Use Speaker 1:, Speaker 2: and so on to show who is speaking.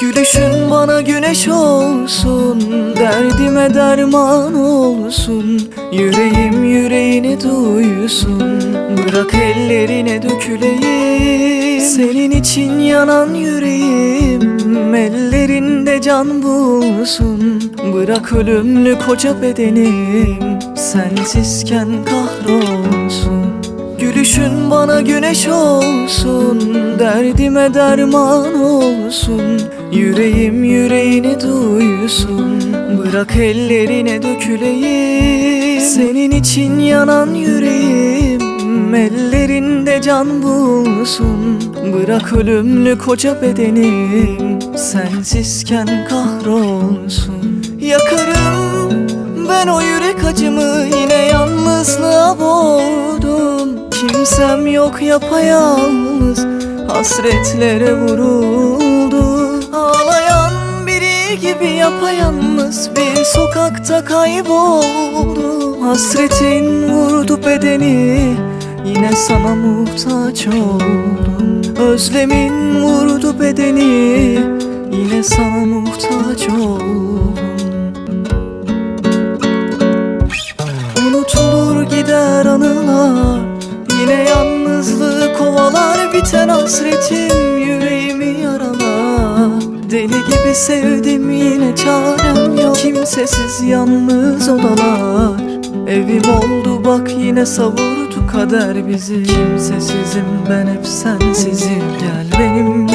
Speaker 1: Gülüşün bana güneş olsun Derdime derman olsun. Yüreğim yüreğini duysun Bırak ellerine döküleyim. Senin için yanan yüreğim Ellerinde can bulsun. Bırak ölümlü koca bedenim Sensizken kahrolsun Gülüşün bana güneş olsun Derdime derman olsun. Yüreğim yüreğini duysun Bırak ellerine döküleyim. Senin için yanan yüreğim Ellerinde can bulsun. Bırak ölümlü koca bedenim Sensizken kahrolsun. Yakarım ben o yürek acımı Yine yalnızlığa boğdum Kimsem yok yapayalnız Hasretlere vuruldu. Ağlayan biri gibi yapayalnız Bir sokakta kayboldu. Hasretin vurdu bedeni Yine sana muhtaç oldum. Özlemin vurdu bedeni Yine sana muhtaç oldum Biten hasretim yüreğimi yaralar Deli gibi sevdim yine çarem yok. Kimsesiz yalnız odalar. Evim oldu bak yine savurdu kader bizi. Kimsesizim ben hep sensizim. Gel benimle